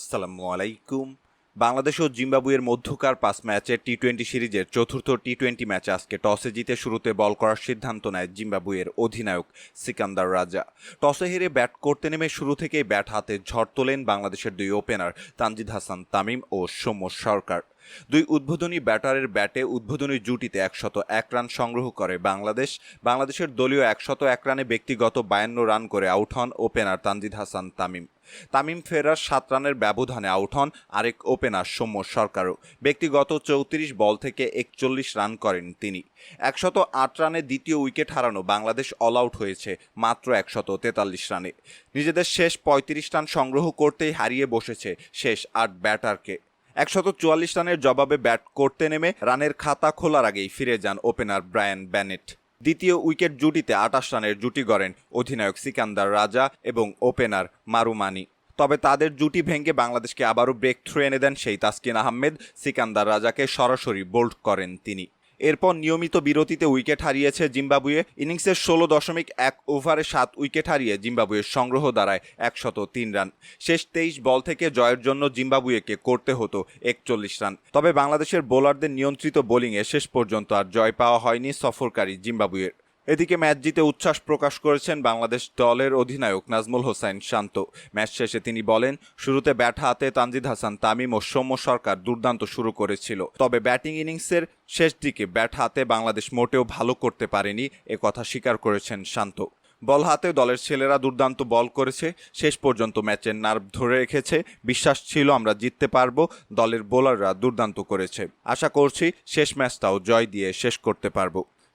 আসসালামু আলাইকুম। বাংলাদেশ ও জিম্বাবুয়ের মধ্যকার পাঁচ ম্যাচের টি টোয়েন্টি সিরিজের চতুর্থ টি টোয়েন্টি ম্যাচে আজকে টসে জিতে শুরুতে বল করার সিদ্ধান্ত নেয় জিম্বাবুয়ের অধিনায়ক সিকান্দার রাজা। টসে হেরে ব্যাট করতে নেমে শুরু থেকেই ব্যাট হাতে ঝড় তোলেন বাংলাদেশের দুই ওপেনার তানজিদ হাসান, তামিম ও সৌম্য সরকার। দুই উদ্বোধনী ব্যাটারের ব্যাটে উদ্বোধনী জুটিতে একশত এক রান সংগ্রহ করে বাংলাদেশ। বাংলাদেশের দলীয় একশত এক রানে ব্যক্তিগত বায়ান্ন রান করে আউট হন ওপেনার তানজিদ হাসান তামিম। তামিম ফেরার সাত রানের ব্যবধানে আউট হন আরেক ওপেনার সৌম্য সরকারও। ব্যক্তিগত চৌত্রিশ বল থেকে একচল্লিশ রান করেন তিনি। একশত আট রানে দ্বিতীয় উইকেট হারানো বাংলাদেশ অল আউট হয়েছে মাত্র একশত তেতাল্লিশ রানে। নিজেদের শেষ পঁয়ত্রিশ রান সংগ্রহ করতেই হারিয়ে বসেছে শেষ আট ব্যাটারকে। একশত চুয়াল্লিশ রানের জবাবে ব্যাট করতে নেমে রানের খাতা খোলার আগেই ফিরে যান ওপেনার ব্রায়ান ব্যানেট। দ্বিতীয় উইকেট জুটিতে আটাশ রানের জুটি গড়েন অধিনায়ক সিকান্দার রাজা এবং ওপেনার মারুমানি। তবে তাদের জুটি ভেঙে বাংলাদেশকে আবারও ব্রেক থ্রু এনে দেন সেই তাসকিন আহমেদ। সিকান্দার রাজাকে সরাসরি বোল্ড করেন তিনি। এরপর নিয়মিত বিরতিতে উইকেট হারিয়েছে জিম্বাবুয়ে। ইনিংসের ষোলো দশমিক এক ওভারে সাত উইকেট হারিয়ে জিম্বাবুয়ের সংগ্রহ দাঁড়ায় একশত তিন রান। শেষ তেইশ বল থেকে জয়ের জন্য জিম্বাবুয়েকে করতে হতো একচল্লিশ রান। তবে বাংলাদেশের বোলারদের নিয়ন্ত্রিত বোলিংয়ে শেষ পর্যন্ত আর জয় পাওয়া হয়নি সফরকারী জিম্বাবুয়ের। এদিকে ম্যাচ জিতে উচ্ছ্বাস প্রকাশ করেছেন বাংলাদেশ দলের অধিনায়ক নাজমুল হোসাইন শান্ত। ম্যাচ শেষে তিনি বলেন, শুরুতে ব্যাট হাতে তানজিদ হাসান, তামিম ও সৌম্য সরকার দুর্দান্ত শুরু করেছিল। তবে ব্যাটিং ইনিংসের শেষ দিকে ব্যাট হাতে বাংলাদেশ মোটেও ভালো করতে পারেনি, এ কথা স্বীকার করেছেন শান্ত। বল হাতে দলের ছেলেরা দুর্দান্ত বল করেছে, শেষ পর্যন্ত ম্যাচের নার্ভ ধরে রেখেছে, বিশ্বাস ছিল আমরা জিততে পারব, দলের বোলাররা দুর্দান্ত করেছে। আশা করছি শেষ ম্যাচটাও জয় দিয়ে শেষ করতে পারব।